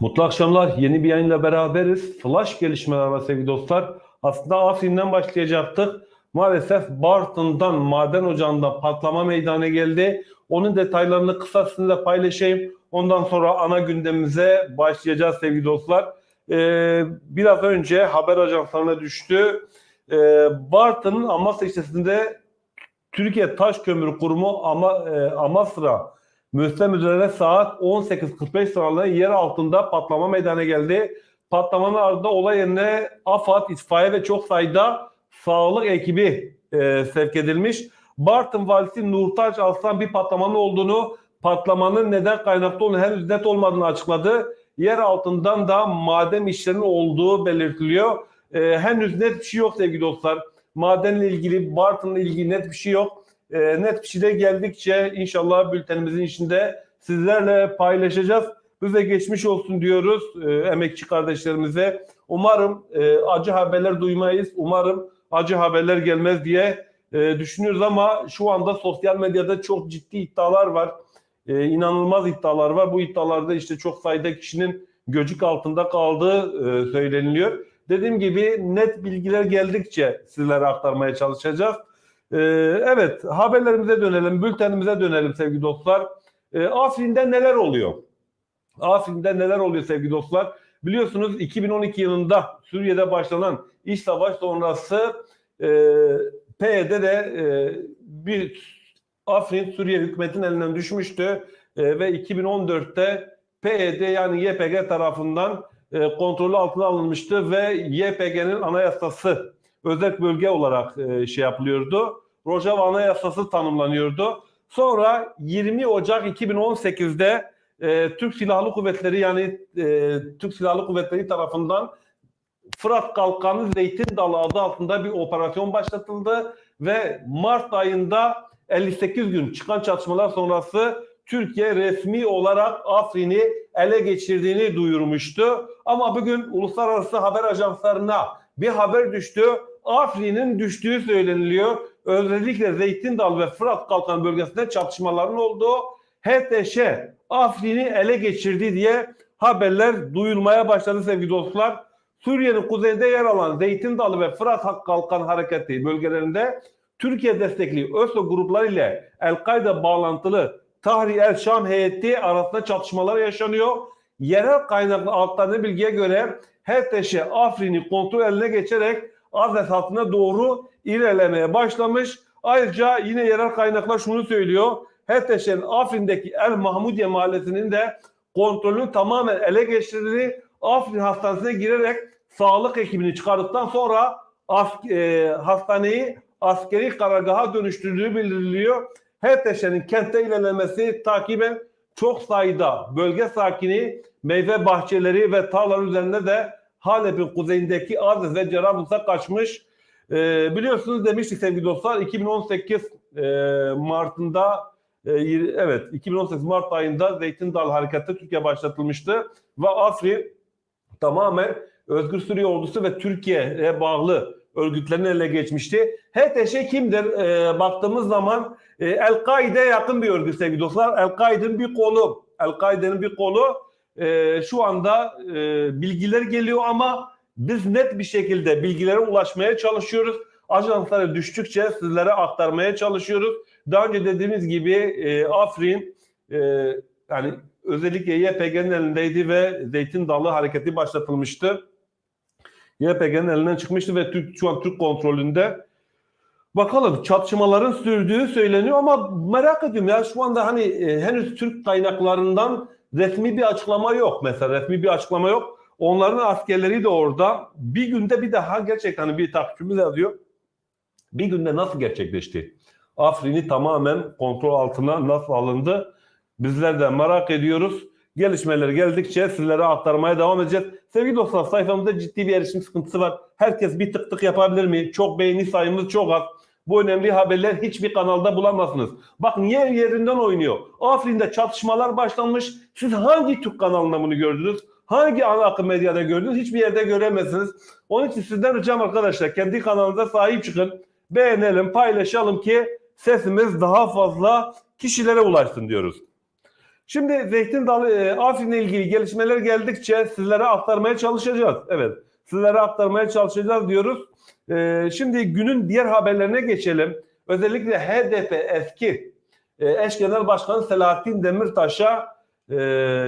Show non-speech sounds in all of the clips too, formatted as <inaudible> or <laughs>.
Mutlu akşamlar. Yeni bir yayınla beraberiz. Flash gelişmeler var sevgili dostlar. Aslında Afrin'den başlayacaktık. Maalesef Bartın'dan maden ocağında patlama meydana geldi. Onun detaylarını kısa sizinle paylaşayım. Ondan sonra ana gündemimize başlayacağız sevgili dostlar. Ee, biraz önce haber ajanslarına düştü. Ee, Bartın'ın Amasya ilçesinde Türkiye Taş Kömürü Kurumu Ama, e, Amasra Müslüm üzerine saat 18.45 sıralarında yer altında patlama meydana geldi. Patlamanın ardından olay yerine AFAD, itfaiye ve çok sayıda sağlık ekibi e, sevk edilmiş. Bartın valisi Nurtaç Aslan bir patlamanın olduğunu, patlamanın neden kaynaklı olduğunu henüz net olmadığını açıkladı. Yer altından da maden işlerinin olduğu belirtiliyor. E, henüz net bir şey yok sevgili dostlar. Madenle ilgili, Bartın'la ilgili net bir şey yok. E, net bir şeyler geldikçe inşallah bültenimizin içinde sizlerle paylaşacağız. Bize geçmiş olsun diyoruz e, emekçi kardeşlerimize. Umarım e, acı haberler duymayız. Umarım acı haberler gelmez diye e, düşünüyoruz ama şu anda sosyal medyada çok ciddi iddialar var. E, inanılmaz iddialar var. Bu iddialarda işte çok sayıda kişinin göcük altında kaldığı e, söyleniliyor. Dediğim gibi net bilgiler geldikçe sizlere aktarmaya çalışacağız. Ee, evet haberlerimize dönelim, bültenimize dönelim sevgili dostlar. Ee, Afrin'de neler oluyor? Afrin'de neler oluyor sevgili dostlar? Biliyorsunuz 2012 yılında Suriye'de başlanan iç savaş sonrası e, PYD'de e, bir Afrin Suriye hükümetinin elinden düşmüştü E, ve 2014'te PYD yani YPG tarafından e, kontrolü altına alınmıştı ve YPG'nin anayasası özel bölge olarak e, şey yapılıyordu. Rojava Anayasası tanımlanıyordu. Sonra 20 Ocak 2018'de e, Türk Silahlı Kuvvetleri yani e, Türk Silahlı Kuvvetleri tarafından Fırat Kalkanı Zeytin Dalı adı altında bir operasyon başlatıldı ve Mart ayında 58 gün çıkan çatışmalar sonrası Türkiye resmi olarak Afrin'i ele geçirdiğini duyurmuştu. Ama bugün uluslararası haber ajanslarına bir haber düştü. Afrin'in düştüğü söyleniliyor. Özellikle Zeytin Dalı ve Fırat Kalkan bölgesinde çatışmaların olduğu HTŞ Afrin'i ele geçirdi diye haberler duyulmaya başladı sevgili dostlar. Suriye'nin kuzeyinde yer alan Zeytin Dalı ve Fırat Kalkan hareketi bölgelerinde Türkiye destekli ÖSO grupları ile El-Kaide bağlantılı Tahrir el Şam heyeti arasında çatışmalar yaşanıyor. Yerel kaynaklı altlarına bilgiye göre HTŞ Afrin'i kontrol eline geçerek Azez hattına doğru ilerlemeye başlamış. Ayrıca yine yerel kaynaklar şunu söylüyor. HTŞ'nin Afrin'deki El Mahmudiye mahallesinin de kontrolünü tamamen ele geçirdiğini Afrin hastanesine girerek sağlık ekibini çıkardıktan sonra as- e, hastaneyi askeri karargaha dönüştürdüğü bildiriliyor. HTŞ'nin kentte ilerlemesi takiben çok sayıda bölge sakini meyve bahçeleri ve tarlalar üzerinde de Halep'in kuzeyindeki Aziz ve Cerablus'a kaçmış. Ee, biliyorsunuz demiştik sevgili dostlar 2018 e, Mart'ında e, evet 2018 Mart ayında Zeytin Dalı Harekatı Türkiye başlatılmıştı ve Afrin tamamen Özgür Suriye Ordusu ve Türkiye'ye bağlı örgütlerin ele geçmişti. HTŞ kimdir? Ee, baktığımız zaman e, El-Kaide'ye yakın bir örgüt sevgili dostlar. El-Kaide'nin bir kolu. El-Kaide'nin bir kolu. E, şu anda e, bilgiler geliyor ama biz net bir şekilde bilgilere ulaşmaya çalışıyoruz. Ajanslara düştükçe sizlere aktarmaya çalışıyoruz. Daha önce dediğimiz gibi e, Afrin e, yani özellikle YPG'nin elindeydi ve Zeytin Dalı hareketi başlatılmıştı. YPG'nin elinden çıkmıştı ve Türk, şu an Türk kontrolünde. Bakalım çatışmaların sürdüğü söyleniyor ama merak ediyorum ya şu anda hani e, henüz Türk kaynaklarından resmi bir açıklama yok mesela resmi bir açıklama yok. Onların askerleri de orada. Bir günde bir daha gerçekten hani bir takipçimiz yazıyor. Bir günde nasıl gerçekleşti? Afrin'i tamamen kontrol altına nasıl alındı? Bizler de merak ediyoruz. Gelişmeler geldikçe sizlere aktarmaya devam edeceğiz. Sevgili dostlar sayfamızda ciddi bir erişim sıkıntısı var. Herkes bir tık tık yapabilir mi? Çok beğeni sayımız çok az. Bu önemli haberler hiçbir kanalda bulamazsınız. Bak niye yerinden oynuyor? Afrin'de çatışmalar başlanmış. Siz hangi Türk kanalında bunu gördünüz? Hangi ana akım medyada gördünüz? Hiçbir yerde göremezsiniz. Onun için sizden ricam arkadaşlar kendi kanalınıza sahip çıkın. Beğenelim, paylaşalım ki sesimiz daha fazla kişilere ulaşsın diyoruz. Şimdi Zeytin Dalı e, Afrin'le ilgili gelişmeler geldikçe sizlere aktarmaya çalışacağız. Evet, sizlere aktarmaya çalışacağız diyoruz. E, şimdi günün diğer haberlerine geçelim. Özellikle HDP eski e, eş genel başkanı Selahattin Demirtaş'a e,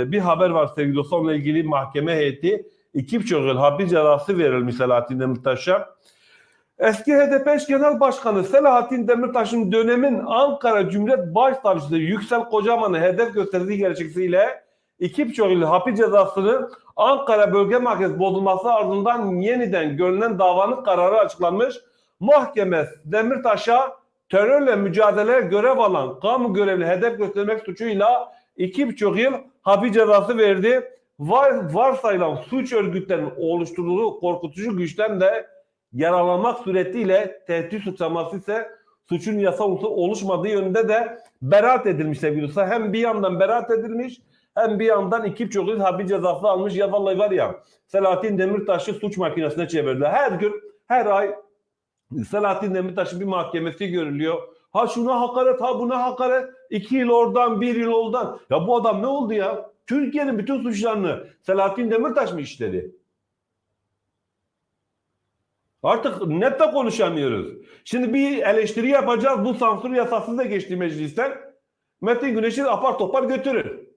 bir haber var sevgili dostlar. Onunla ilgili mahkeme heyeti iki buçuk yıl hapis cezası verilmiş Selahattin Demirtaş'a. Eski HDP eş genel başkanı Selahattin Demirtaş'ın dönemin Ankara Cumhuriyet Başsavcısı Yüksel Kocaman'ı hedef gösterdiği gerekçesiyle yıl hapis cezasını Ankara Bölge Mahkemesi bozulması ardından yeniden görülen davanın kararı açıklanmış. Mahkeme Demirtaş'a terörle mücadeleye görev alan kamu görevli hedef göstermek suçuyla iki buçuk yıl hapis cezası verdi. Var, varsayılan suç örgütlerinin oluşturduğu korkutucu güçten de yaralanmak suretiyle tehdit suçlaması ise suçun unsur oluşmadığı yönünde de beraat edilmiş sevgili. Hem bir yandan beraat edilmiş hem bir yandan iki yıl hapis cezası almış. Ya vallahi var ya Selahattin Demirtaş'ı suç makinesine çevirdiler. Her gün her ay Selahattin Demirtaş'ın bir mahkemesi görülüyor. Ha şuna hakaret, ha buna hakaret. İki yıl oradan, bir yıl oradan. Ya bu adam ne oldu ya? Türkiye'nin bütün suçlarını Selahattin Demirtaş mı işledi? Artık net de konuşamıyoruz. Şimdi bir eleştiri yapacağız. Bu sansür yasası da geçti meclisten. Metin Güneş'i apar topar götürür.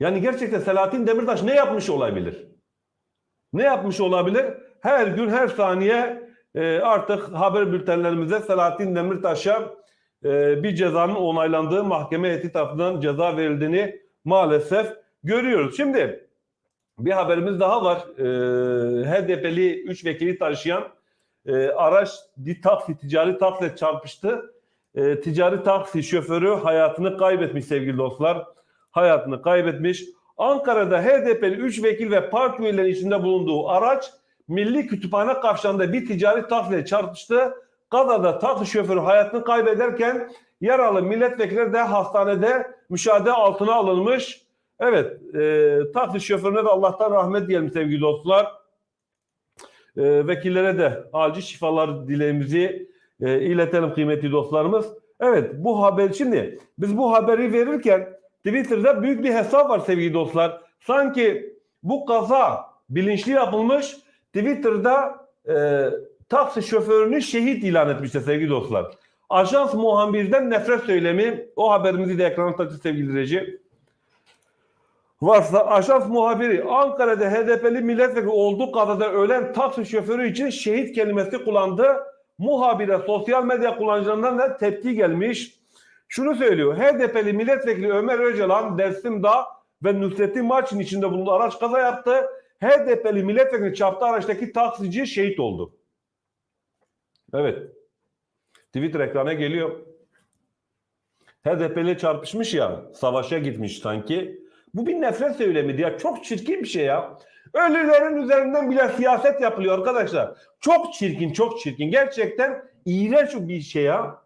Yani gerçekten Selahattin Demirtaş ne yapmış olabilir? Ne yapmış olabilir? Her gün her saniye e, artık haber bültenlerimize Selahattin Demirtaş'a e, bir cezanın onaylandığı mahkeme heyeti tarafından ceza verildiğini maalesef görüyoruz. Şimdi bir haberimiz daha var. E, HDP'li 3 vekili taşıyan e, araç bir taksi, ticari taksiyle çarpıştı. E, ticari taksi şoförü hayatını kaybetmiş sevgili dostlar. Hayatını kaybetmiş. Ankara'da HDP'li 3 vekil ve parti üyelerinin içinde bulunduğu araç Milli Kütüphane kavşağında bir ticari taksiyle çarpıştı. Kazada taksi şoförü hayatını kaybederken yaralı milletvekilleri de hastanede müşahede altına alınmış. Evet, e, taksi şoförüne de Allah'tan rahmet diyelim sevgili dostlar. E, vekillere de acil şifalar dileğimizi e, iletelim kıymetli dostlarımız. Evet, bu haber şimdi biz bu haberi verirken Twitter'da büyük bir hesap var sevgili dostlar. Sanki bu kaza bilinçli yapılmış. Twitter'da e, taksi şoförünü şehit ilan etmişti sevgili dostlar. Ajans muhabirden nefret söylemi o haberimizi de ekrana taşı sevgili reji. Varsa ajans muhabiri Ankara'da HDP'li milletvekili olduğu kazada ölen taksi şoförü için şehit kelimesi kullandı. Muhabire sosyal medya kullanıcılarından da tepki gelmiş. Şunu söylüyor. HDP'li milletvekili Ömer Öcalan Dersim Dağ ve Nusrettin Maç'ın içinde bulunduğu araç kaza yaptı. HDP'li milletvekili çarptı araçtaki taksici şehit oldu. Evet. Twitter ekrana geliyor. HDP'li çarpışmış ya, savaşa gitmiş sanki. Bu bir nefret söylemi ya. Çok çirkin bir şey ya. Ölülerin üzerinden bile siyaset yapılıyor arkadaşlar. Çok çirkin, çok çirkin. Gerçekten iğrenç bir şey ya.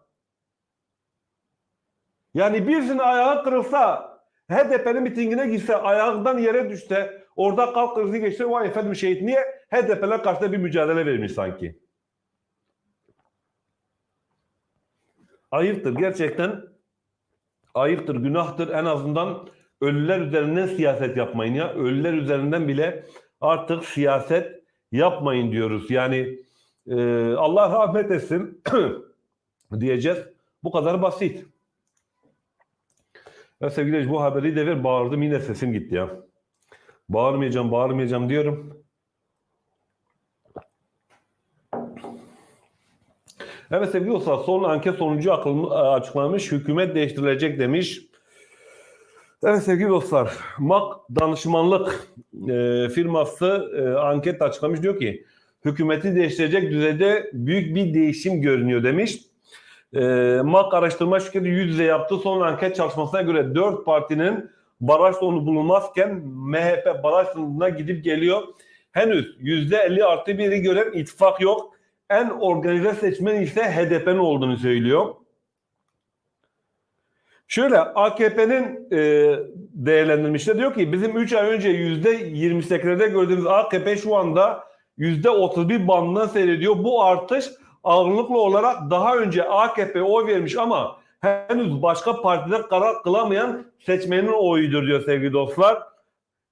Yani birisinin ayağı kırılsa, HDP'nin mitingine gitse, ayağından yere düşse, orada kalp krizi geçse, vay efendim şehit niye? HDP'ler karşısında bir mücadele vermiş sanki. Ayıptır gerçekten. Ayıptır, günahtır. En azından ölüler üzerinden siyaset yapmayın ya. Ölüler üzerinden bile artık siyaset yapmayın diyoruz. Yani e, Allah rahmet etsin <clears throat> diyeceğiz. Bu kadar basit. Ya sevgili bu haberi de ver bağırdım yine sesim gitti ya. Bağırmayacağım bağırmayacağım diyorum. Evet sevgili dostlar son anket sonucu açıklanmış. Hükümet değiştirilecek demiş. Evet sevgili dostlar, MAK danışmanlık e, firması e, anket açıklamış diyor ki hükümeti değiştirecek düzeyde büyük bir değişim görünüyor demiş. E, MAK araştırma şirketi yüz yüze yaptığı son anket çalışmasına göre dört partinin baraj sonu bulunmazken MHP baraj sonuna gidip geliyor. Henüz yüzde elli artı biri gören ittifak yok. En organize seçmen ise HDP'nin olduğunu söylüyor. Şöyle AKP'nin e, değerlendirmişte diyor ki bizim 3 ay önce %28'lerde gördüğümüz AKP şu anda %31 bandına seyrediyor. Bu artış ağırlıklı olarak daha önce AKP oy vermiş ama henüz başka partide karar kılamayan seçmenin oyudur diyor sevgili dostlar.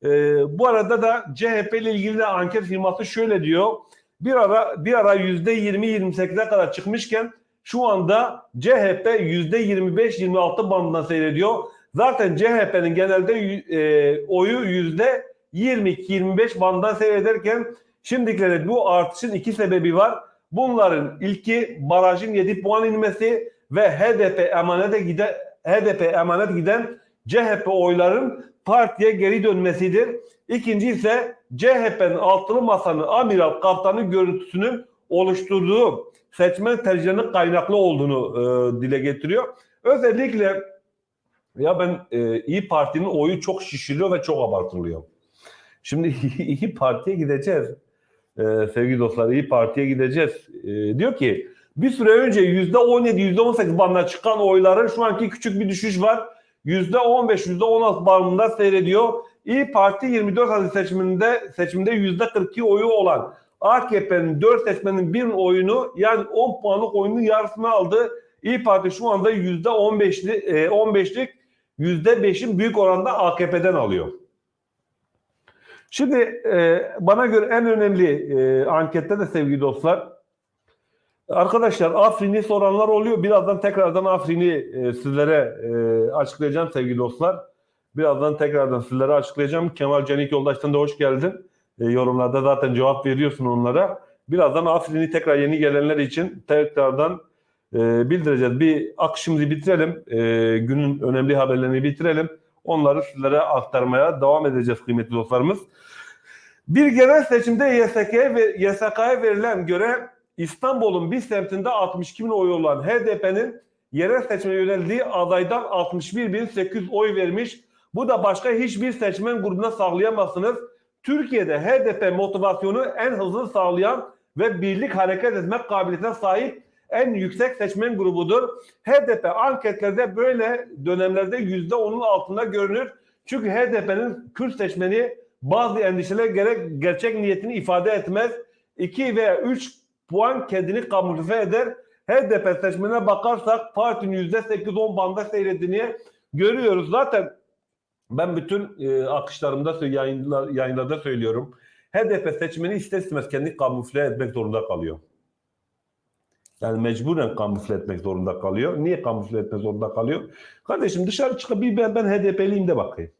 Ee, bu arada da CHP ile ilgili de anket firması şöyle diyor. Bir ara bir ara yüzde 20-28'e kadar çıkmışken şu anda CHP yüzde 25-26 bandına seyrediyor. Zaten CHP'nin genelde e, oyu yüzde 22-25 bandından seyrederken şimdikilerde bu artışın iki sebebi var. Bunların ilki barajın 7 puan inmesi ve HDP emanete giden HDP emanet giden CHP oyların partiye geri dönmesidir. İkinci ise CHP'nin altılı masanın amiral kaptanı görüntüsünün oluşturduğu seçmen tercihlerinin kaynaklı olduğunu e, dile getiriyor. Özellikle ya ben e, İyi Parti'nin oyu çok şişiriyor ve çok abartılıyor. Şimdi <laughs> İyi Parti'ye gideceğiz. E, sevgili dostlar İyi Parti'ye gideceğiz. E, diyor ki bir süre önce %17, %18 bandına çıkan oyların şu anki küçük bir düşüş var. %15, %16 bandında seyrediyor. İyi Parti 24 Haziran seçiminde seçimde %42 oyu olan AKP'nin 4 seçmenin bir oyunu yani 10 puanlık oyunun yarısını aldı. İyi Parti şu anda %15'li e, 15'lik %5'in büyük oranda AKP'den alıyor. Şimdi e, bana göre en önemli e, ankette de sevgili dostlar Arkadaşlar Afrin'i soranlar oluyor. Birazdan tekrardan Afrin'i e, sizlere e, açıklayacağım sevgili dostlar. Birazdan tekrardan sizlere açıklayacağım. Kemal Canik Yoldaş'tan da hoş geldin. E, yorumlarda zaten cevap veriyorsun onlara. Birazdan Afrin'i tekrar yeni gelenler için tekrardan e, bildireceğiz. Bir akışımızı bitirelim. E, günün önemli haberlerini bitirelim. Onları sizlere aktarmaya devam edeceğiz kıymetli dostlarımız. Bir genel seçimde YSK'ya ve YSK'ya verilen göre İstanbul'un bir semtinde 62 bin oy olan HDP'nin yerel seçime yöneldiği adaydan 61.800 oy vermiş. Bu da başka hiçbir seçmen grubuna sağlayamazsınız. Türkiye'de HDP motivasyonu en hızlı sağlayan ve birlik hareket etmek kabiliyetine sahip en yüksek seçmen grubudur. HDP anketlerde böyle dönemlerde %10'un altında görünür. Çünkü HDP'nin Kürt seçmeni bazı endişeler gerek gerçek niyetini ifade etmez. 2 veya 3 puan kendini kamufle eder. HDP seçmenine bakarsak partinin %8-10 banda seyrettiğini görüyoruz. Zaten ben bütün e, akışlarımda yayınlar, yayınlarda söylüyorum. HDP seçmeni ister istemez kendini kamufle etmek zorunda kalıyor. Yani mecburen kamufle etmek zorunda kalıyor. Niye kamufle etmek zorunda kalıyor? Kardeşim dışarı çıkıp bir ben, ben HDP'liyim de bakayım.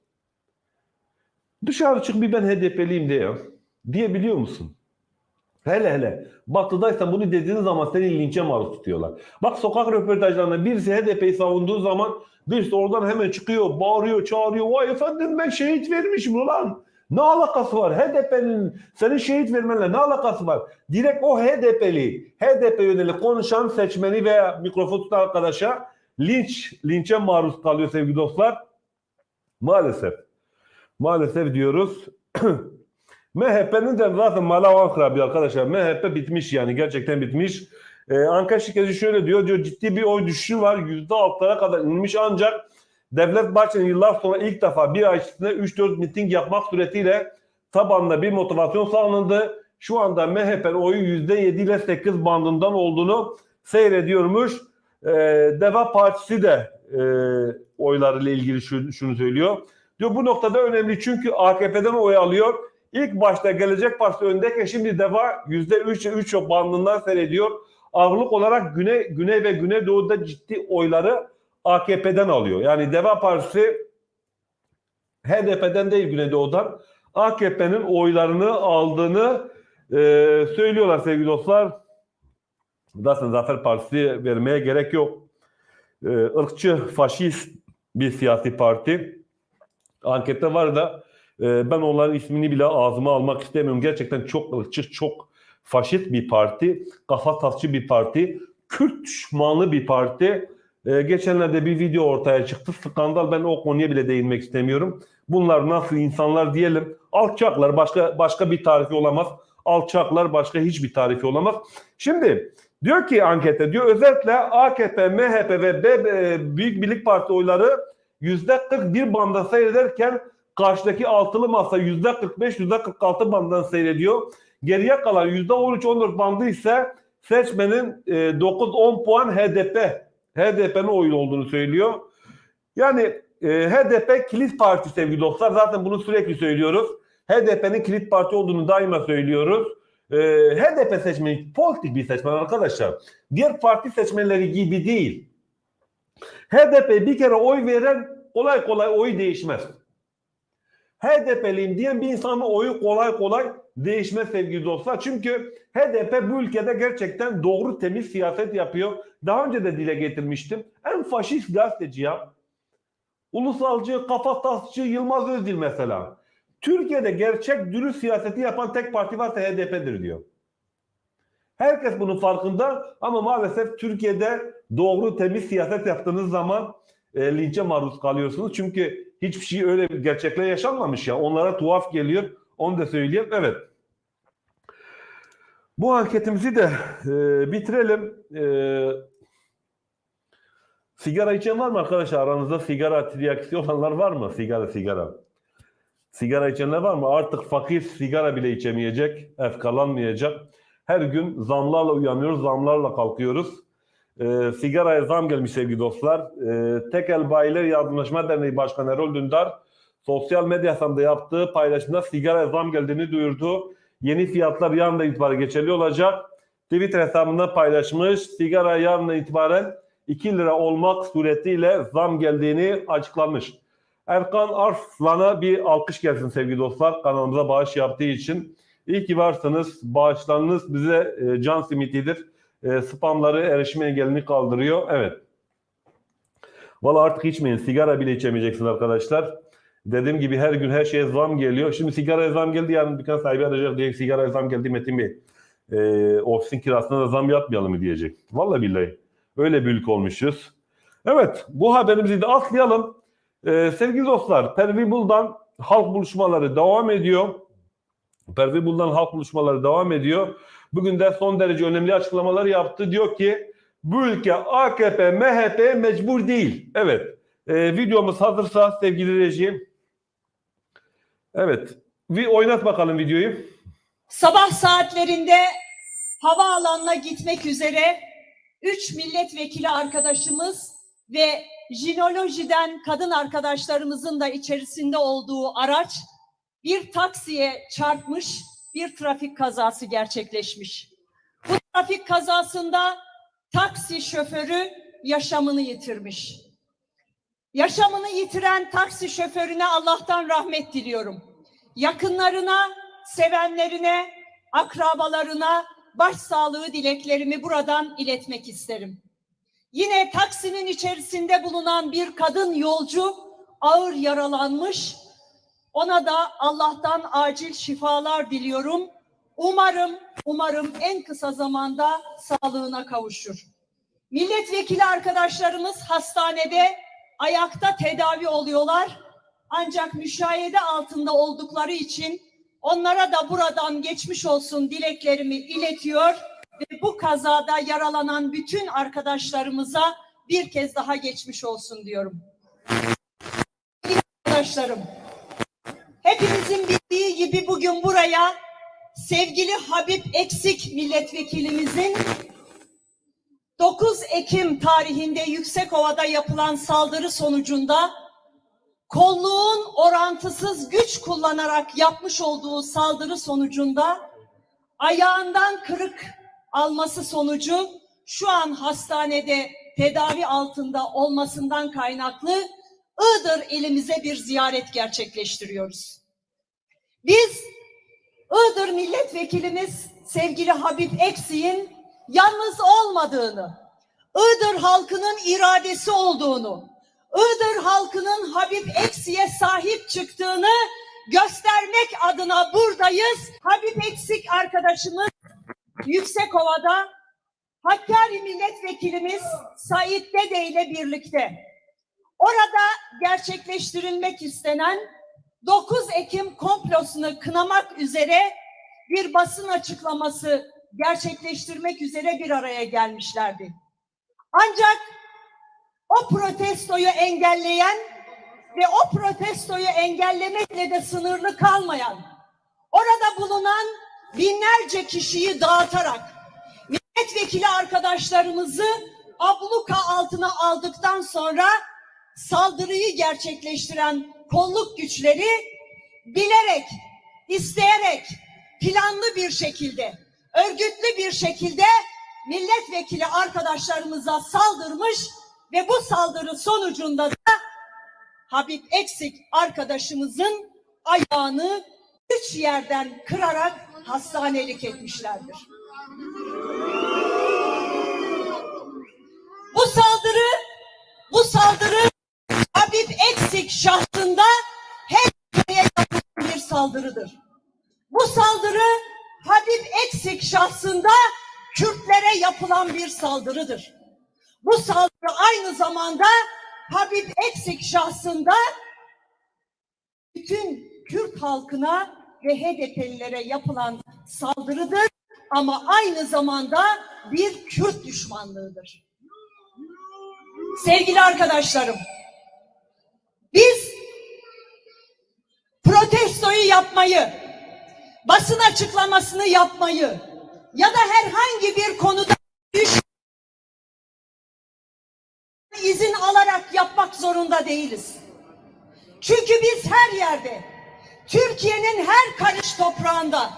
Dışarı çık bir ben HDP'liyim ya. Diyebiliyor musun? Hele hele batıdaysan bunu dediğin zaman seni linçe maruz tutuyorlar. Bak sokak röportajlarında birisi HDP'yi savunduğu zaman birisi oradan hemen çıkıyor, bağırıyor, çağırıyor. Vay efendim ben şehit vermişim ulan. Ne alakası var? HDP'nin senin şehit vermenle ne alakası var? Direkt o HDP'li, HDP yönelik konuşan seçmeni veya mikrofon tutan arkadaşa linç, linçe maruz kalıyor sevgili dostlar. Maalesef. Maalesef diyoruz. <clears throat> MHP'nin de zaten Malavan Krabi arkadaşlar. MHP bitmiş yani gerçekten bitmiş. Ee, Ankara şirketi şöyle diyor. diyor ciddi bir oy düşüşü var. %6'lara kadar inmiş ancak Devlet Bahçeli yıllar sonra ilk defa bir ay içinde 3-4 miting yapmak suretiyle tabanında bir motivasyon sağlandı. Şu anda MHP'nin oyu %7 ile 8 bandından olduğunu seyrediyormuş. Ee, Deva Partisi de e, oylarıyla ilgili şu, şunu söylüyor. Diyor bu noktada önemli çünkü AKP'den oy alıyor. İlk başta Gelecek Partisi öndeyken şimdi Deva %3'e 3 bandından seyrediyor. Ağırlık olarak Güney, Güney ve Güneydoğu'da ciddi oyları AKP'den alıyor. Yani Deva Partisi HDP'den değil Güneydoğu'dan AKP'nin oylarını aldığını e, söylüyorlar sevgili dostlar. Zaten Zafer Partisi vermeye gerek yok. E, ırkçı, faşist bir siyasi parti. Ankette var da e, ben onların ismini bile ağzıma almak istemiyorum. Gerçekten çok ırkçı, çok faşist bir parti. Kafa tasçı bir parti. Kürt düşmanlı bir parti. Ee, geçenlerde bir video ortaya çıktı. Skandal ben o konuya bile değinmek istemiyorum. Bunlar nasıl insanlar diyelim. Alçaklar başka başka bir tarifi olamaz. Alçaklar başka hiçbir tarifi olamaz. Şimdi diyor ki ankette diyor özellikle AKP, MHP ve B, Büyük Birlik Parti oyları yüzde 41 banda seyrederken karşıdaki altılı masa yüzde 45 yüzde 46 bandan seyrediyor. Geriye kalan yüzde 13-14 bandı ise seçmenin 9-10 puan HDP HDP'nin oyun olduğunu söylüyor. Yani e, HDP kilit parti sevgili dostlar. Zaten bunu sürekli söylüyoruz. HDP'nin kilit parti olduğunu daima söylüyoruz. E, HDP seçmeni politik bir seçmen arkadaşlar. Diğer parti seçmenleri gibi değil. HDP bir kere oy veren kolay kolay oy değişmez. HDP'liyim diyen bir insanın oyu kolay kolay değişmez sevgili dostlar. Çünkü HDP bu ülkede gerçekten doğru temiz siyaset yapıyor. Daha önce de dile getirmiştim. En faşist gazeteci ya. Ulusalcı, kafatasçı Yılmaz Özdil mesela. Türkiye'de gerçek dürüst siyaseti yapan tek parti varsa HDP'dir diyor. Herkes bunun farkında ama maalesef Türkiye'de doğru temiz siyaset yaptığınız zaman e, linçe maruz kalıyorsunuz. Çünkü hiçbir şey öyle gerçekle yaşanmamış ya. Onlara tuhaf geliyor. Onu da söyleyeyim. Evet. Bu anketimizi de e, bitirelim. E, sigara içen var mı arkadaşlar? Aranızda sigara tiryakisi olanlar var mı? Sigara sigara. Sigara içenler var mı? Artık fakir sigara bile içemeyecek, efkalanmayacak. Her gün zamlarla uyanıyoruz, zamlarla kalkıyoruz. E, sigaraya zam gelmiş sevgili dostlar. E, Tekel Bayiler Yardımlaşma Derneği Başkanı Erol Dündar sosyal medya hesabında yaptığı paylaşımda sigaraya zam geldiğini duyurdu. Yeni fiyatlar yarından itibaren geçerli olacak. Twitter hesabından paylaşmış. Sigara yarından itibaren 2 lira olmak suretiyle zam geldiğini açıklamış. Erkan Arslan'a bir alkış gelsin sevgili dostlar. Kanalımıza bağış yaptığı için. İyi ki varsınız. Bağışlarınız bize e, can simitidir. E, spamları erişim engelini kaldırıyor. Evet. Valla artık içmeyin. Sigara bile içemeyeceksiniz arkadaşlar. Dediğim gibi her gün her şeye zam geliyor. Şimdi sigara zam geldi yarın dükkan sahibi arayacak diye sigara zam geldi Metin Bey. E, ofisin kirasına da zam yapmayalım mı diyecek. Valla billahi. Öyle bir ülke olmuşuz. Evet bu haberimizi de atlayalım. E, sevgili dostlar Pervi halk buluşmaları devam ediyor. Pervi halk buluşmaları devam ediyor. Bugün de son derece önemli açıklamalar yaptı. Diyor ki bu ülke AKP, MHP mecbur değil. Evet. E, videomuz hazırsa sevgili reji. Evet. Bir oynat bakalım videoyu. Sabah saatlerinde havaalanına gitmek üzere 3 milletvekili arkadaşımız ve jinolojiden kadın arkadaşlarımızın da içerisinde olduğu araç bir taksiye çarpmış, bir trafik kazası gerçekleşmiş. Bu trafik kazasında taksi şoförü yaşamını yitirmiş. Yaşamını yitiren taksi şoförüne Allah'tan rahmet diliyorum. Yakınlarına, sevenlerine, akrabalarına başsağlığı dileklerimi buradan iletmek isterim. Yine taksinin içerisinde bulunan bir kadın yolcu ağır yaralanmış. Ona da Allah'tan acil şifalar diliyorum. Umarım, umarım en kısa zamanda sağlığına kavuşur. Milletvekili arkadaşlarımız hastanede ayakta tedavi oluyorlar. Ancak müşahede altında oldukları için onlara da buradan geçmiş olsun dileklerimi iletiyor ve bu kazada yaralanan bütün arkadaşlarımıza bir kez daha geçmiş olsun diyorum. Arkadaşlarım, hepimizin bildiği gibi bugün buraya sevgili Habib Eksik milletvekilimizin 9 Ekim tarihinde Yüksekova'da yapılan saldırı sonucunda kolluğun orantısız güç kullanarak yapmış olduğu saldırı sonucunda ayağından kırık alması sonucu şu an hastanede tedavi altında olmasından kaynaklı Iğdır ilimize bir ziyaret gerçekleştiriyoruz. Biz Iğdır milletvekilimiz sevgili Habib Eksik'in yalnız olmadığını, Iğdır halkının iradesi olduğunu, Iğdır halkının Habib Eksik'e sahip çıktığını göstermek adına buradayız. Habib Eksik arkadaşımız Yüksekova'da Hakkari milletvekilimiz Sait Dede ile birlikte orada gerçekleştirilmek istenen 9 Ekim komplosunu kınamak üzere bir basın açıklaması gerçekleştirmek üzere bir araya gelmişlerdi. Ancak o protestoyu engelleyen ve o protestoyu engellemekle de sınırlı kalmayan, orada bulunan binlerce kişiyi dağıtarak milletvekili arkadaşlarımızı abluka altına aldıktan sonra saldırıyı gerçekleştiren kolluk güçleri bilerek, isteyerek, planlı bir şekilde, örgütlü bir şekilde milletvekili arkadaşlarımıza saldırmış ve bu saldırı sonucunda da Habib Eksik arkadaşımızın ayağını üç yerden kırarak hastanelik etmişlerdir. Bu saldırı, bu saldırı Habib Eksik şahsında her bir saldırıdır. Bu saldırı Habib Eksik şahsında Kürtlere yapılan bir saldırıdır. Bu saldırı aynı zamanda Habib Eksik şahsında bütün Kürt halkına ve HDP'lilere yapılan saldırıdır ama aynı zamanda bir Kürt düşmanlığıdır. Sevgili arkadaşlarım, biz protestoyu yapmayı, basın açıklamasını yapmayı ya da herhangi bir konuda izin alarak yapmak zorunda değiliz. Çünkü biz her yerde, Türkiye'nin her karış toprağında,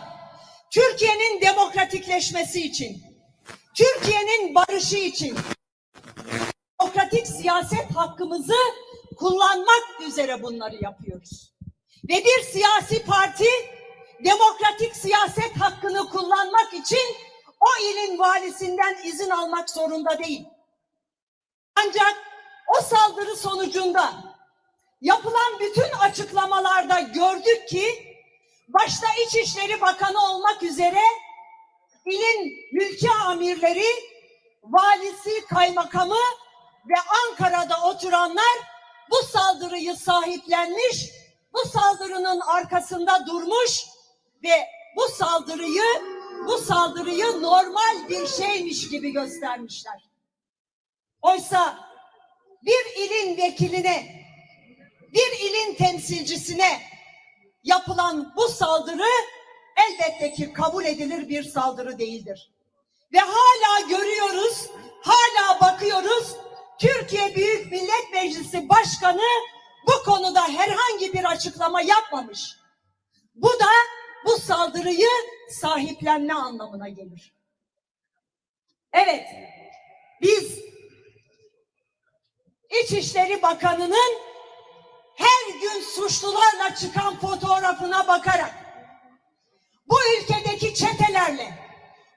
Türkiye'nin demokratikleşmesi için, Türkiye'nin barışı için, demokratik siyaset hakkımızı kullanmak üzere bunları yapıyoruz. Ve bir siyasi parti demokratik siyaset hakkını kullanmak için o ilin valisinden izin almak zorunda değil. Ancak o saldırı sonucunda yapılan bütün açıklamalarda gördük ki başta İçişleri Bakanı olmak üzere ilin mülki amirleri, valisi, kaymakamı ve Ankara'da oturanlar bu saldırıyı sahiplenmiş, bu saldırının arkasında durmuş ve bu saldırıyı bu saldırıyı normal bir şeymiş gibi göstermişler. Oysa bir ilin vekiline, bir ilin temsilcisine yapılan bu saldırı elbette ki kabul edilir bir saldırı değildir. Ve hala görüyoruz, hala bakıyoruz. Türkiye Büyük Millet Meclisi Başkanı bu konuda herhangi bir açıklama yapmamış. Bu da bu saldırıyı sahiplenme anlamına gelir. Evet, biz İçişleri Bakanı'nın her gün suçlularla çıkan fotoğrafına bakarak bu ülkedeki çetelerle,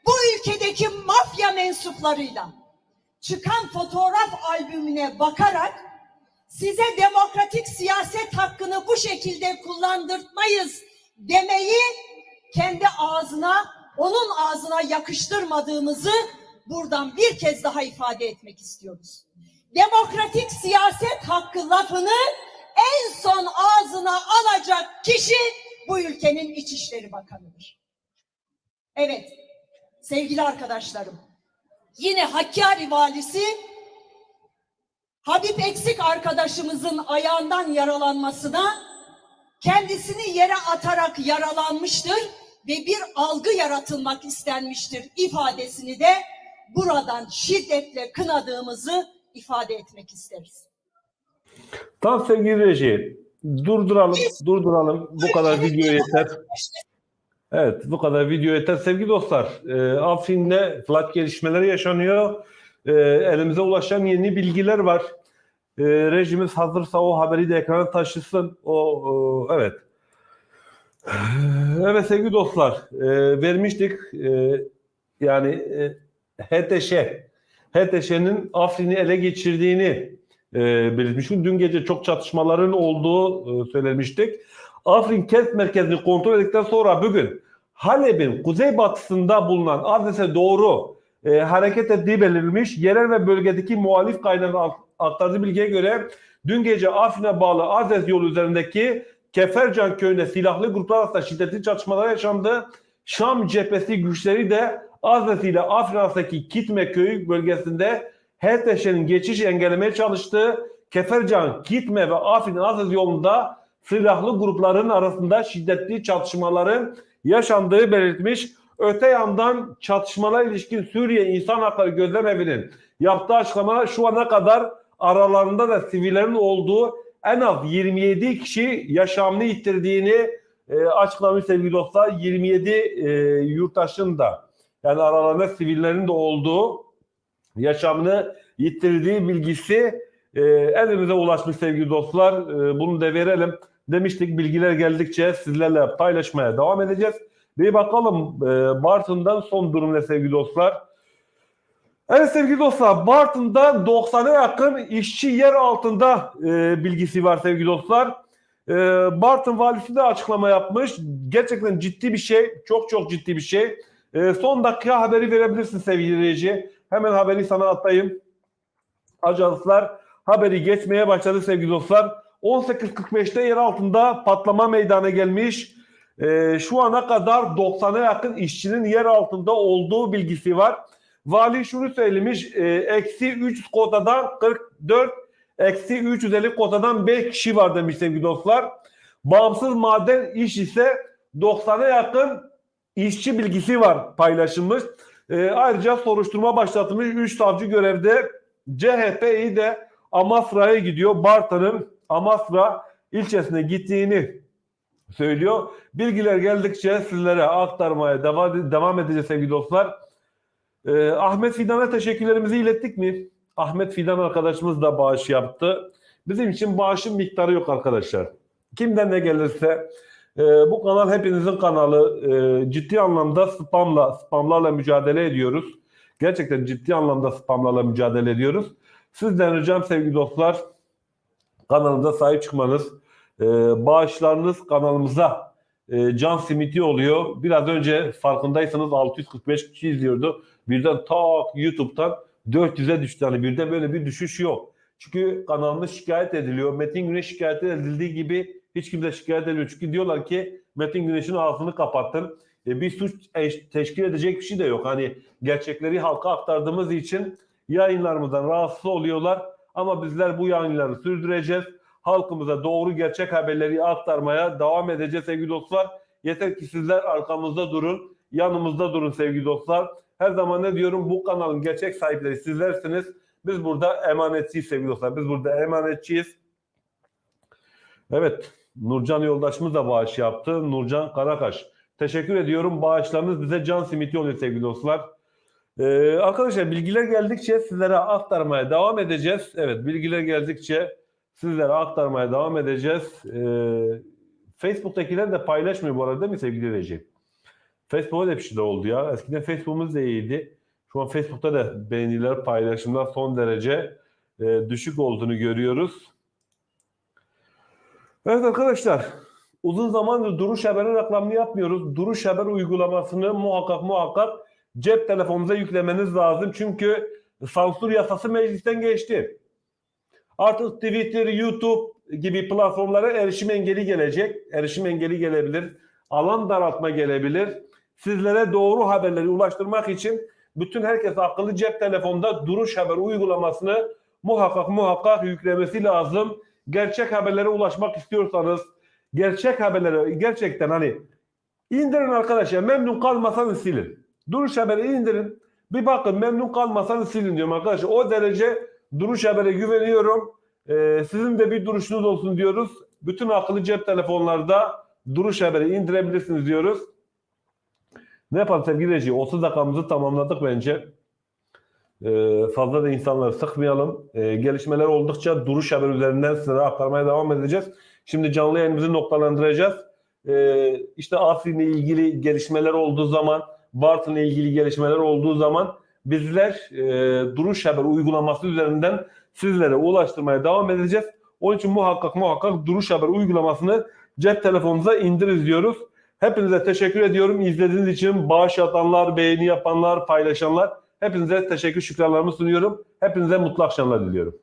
bu ülkedeki mafya mensuplarıyla çıkan fotoğraf albümüne bakarak size demokratik siyaset hakkını bu şekilde kullandırtmayız demeyi kendi ağzına, onun ağzına yakıştırmadığımızı buradan bir kez daha ifade etmek istiyoruz. Demokratik siyaset hakkı lafını en son ağzına alacak kişi bu ülkenin İçişleri Bakanı'dır. Evet, sevgili arkadaşlarım, yine Hakkari valisi Habib Eksik arkadaşımızın ayağından yaralanmasına kendisini yere atarak yaralanmıştır ve bir algı yaratılmak istenmiştir ifadesini de buradan şiddetle kınadığımızı ifade etmek isteriz. Tam sevgili reji durduralım, durduralım. Bu kadar video yeter. Evet, bu kadar video yeter. Sevgili dostlar, e, Afrin'de flat gelişmeleri yaşanıyor. E, elimize ulaşan yeni bilgiler var. E, rejimiz hazırsa o haberi de ekrana taşısın. O, e, evet. Evet sevgili dostlar, e, vermiştik. E, yani e, HTŞ, HTŞ'nin Afrin'i ele geçirdiğini e, belirtmiştik. Dün gece çok çatışmaların olduğu e, söylemiştik. Afrin kent merkezini kontrol ettikten sonra bugün Halep'in kuzeybatısında bulunan adrese doğru e, hareket ettiği belirtilmiş. Yerel ve bölgedeki muhalif kaynağın aktardığı bilgiye göre dün gece Afrin'e bağlı Azez yolu üzerindeki Kefercan köyünde silahlı gruplar arasında şiddetli çatışmalar yaşandı. Şam cephesi güçleri de Azez ile Afrin arasındaki Kitme köyü bölgesinde HTŞ'nin geçiş engellemeye çalıştı. Kefercan, Kitme ve Afrin Azez yolunda silahlı grupların arasında şiddetli çatışmaların yaşandığı belirtmiş. Öte yandan çatışmalara ilişkin Suriye İnsan Hakları Gözlem Evi'nin yaptığı açıklama şu ana kadar aralarında da sivillerin olduğu en az 27 kişi yaşamını yitirdiğini e, açıklamış sevgili dostlar. 27 e, yurttaşın da yani aralarında sivillerin de olduğu yaşamını yitirdiği bilgisi e, elimize ulaşmış sevgili dostlar. E, bunu da verelim. Demiştik bilgiler geldikçe sizlerle paylaşmaya devam edeceğiz. Bir bakalım e, Bartın'dan son durum ne sevgili dostlar. Evet sevgili dostlar Bartın'da 90'a yakın işçi yer altında e, bilgisi var sevgili dostlar. E, Bartın valisi de açıklama yapmış. Gerçekten ciddi bir şey. Çok çok ciddi bir şey. E, son dakika haberi verebilirsin sevgili dinleyici. Hemen haberi sana atayım. Ajanslar haberi geçmeye başladı sevgili dostlar. 18.45'te yer altında patlama meydana gelmiş. Ee, şu ana kadar 90'a yakın işçinin yer altında olduğu bilgisi var. Vali şunu söylemiş. e, Eksi 3 kotadan 44, eksi 350 kotadan 5 kişi var demiş sevgili dostlar. Bağımsız maden iş ise 90'a yakın işçi bilgisi var paylaşılmış. E, ayrıca soruşturma başlatılmış 3 savcı görevde CHP'yi de Amasra'ya gidiyor. Bartın'ın Amasra ilçesine gittiğini söylüyor. Bilgiler geldikçe sizlere aktarmaya devam, edeceğiz sevgili dostlar. Ee, Ahmet Fidan'a teşekkürlerimizi ilettik mi? Ahmet Fidan arkadaşımız da bağış yaptı. Bizim için bağışın miktarı yok arkadaşlar. Kimden ne gelirse e, bu kanal hepinizin kanalı. E, ciddi anlamda spamla, spamlarla mücadele ediyoruz. Gerçekten ciddi anlamda spamlarla mücadele ediyoruz. Sizden ricam sevgili dostlar kanalımıza sahip çıkmanız, e, bağışlarınız kanalımıza e, can simiti oluyor. Biraz önce farkındaysanız 645 kişi izliyordu. Birden tak YouTube'dan 400'e düştü. Hani birden böyle bir düşüş yok. Çünkü kanalımız şikayet ediliyor. Metin Güneş şikayet edildiği gibi hiç kimse şikayet ediliyor. Çünkü diyorlar ki Metin Güneş'in ağzını kapattın. E, bir suç eş- teşkil edecek bir şey de yok. Hani gerçekleri halka aktardığımız için yayınlarımızdan rahatsız oluyorlar. Ama bizler bu yayınları sürdüreceğiz. Halkımıza doğru gerçek haberleri aktarmaya devam edeceğiz sevgili dostlar. Yeter ki sizler arkamızda durun, yanımızda durun sevgili dostlar. Her zaman ne diyorum bu kanalın gerçek sahipleri sizlersiniz. Biz burada emanetçiyiz sevgili dostlar. Biz burada emanetçiyiz. Evet, Nurcan yoldaşımız da bağış yaptı. Nurcan Karakaş. Teşekkür ediyorum. Bağışlarınız bize can simiti oluyor sevgili dostlar. Ee, arkadaşlar bilgiler geldikçe sizlere aktarmaya devam edeceğiz. Evet bilgiler geldikçe sizlere aktarmaya devam edeceğiz. Ee, Facebook'takiler de paylaşmıyor bu arada değil mi sevgili Recep? Facebook'a da bir şey de oldu ya. Eskiden Facebook'umuz da iyiydi. Şu an Facebook'ta da beğeniler, paylaşımlar son derece e, düşük olduğunu görüyoruz. Evet arkadaşlar, uzun zamandır Duruş Haber'in reklamını yapmıyoruz. Duruş Haber uygulamasını muhakkak muhakkak cep telefonunuza yüklemeniz lazım. Çünkü sansür yasası meclisten geçti. Artık Twitter, YouTube gibi platformlara erişim engeli gelecek. Erişim engeli gelebilir. Alan daraltma gelebilir. Sizlere doğru haberleri ulaştırmak için bütün herkes akıllı cep telefonunda Duruş Haber uygulamasını muhakkak muhakkak yüklemesi lazım. Gerçek haberlere ulaşmak istiyorsanız, gerçek haberlere gerçekten hani indirin arkadaşlar. Memnun kalmasanız silin. Duruş Haber'i indirin. Bir bakın memnun kalmasanız silin diyorum arkadaşlar. O derece Duruş Haber'e güveniyorum. Ee, sizin de bir duruşunuz olsun diyoruz. Bütün akıllı cep telefonlarda Duruş Haber'i indirebilirsiniz diyoruz. Ne yapalım sevgili Reji? 30 dakikamızı tamamladık bence. Ee, fazla da insanları sıkmayalım. Ee, gelişmeler oldukça Duruş Haber üzerinden size aktarmaya devam edeceğiz. Şimdi canlı yayınımızı noktalandıracağız. Ee, işte Afrin'le ilgili gelişmeler olduğu zaman, Bartın'la ilgili gelişmeler olduğu zaman bizler e, Duruş Haber uygulaması üzerinden sizlere ulaştırmaya devam edeceğiz. Onun için muhakkak muhakkak Duruş Haber uygulamasını cep telefonunuza indir diyoruz. Hepinize teşekkür ediyorum. İzlediğiniz için bağış atanlar, beğeni yapanlar, paylaşanlar hepinize teşekkür şükranlarımı sunuyorum. Hepinize mutlu akşamlar diliyorum.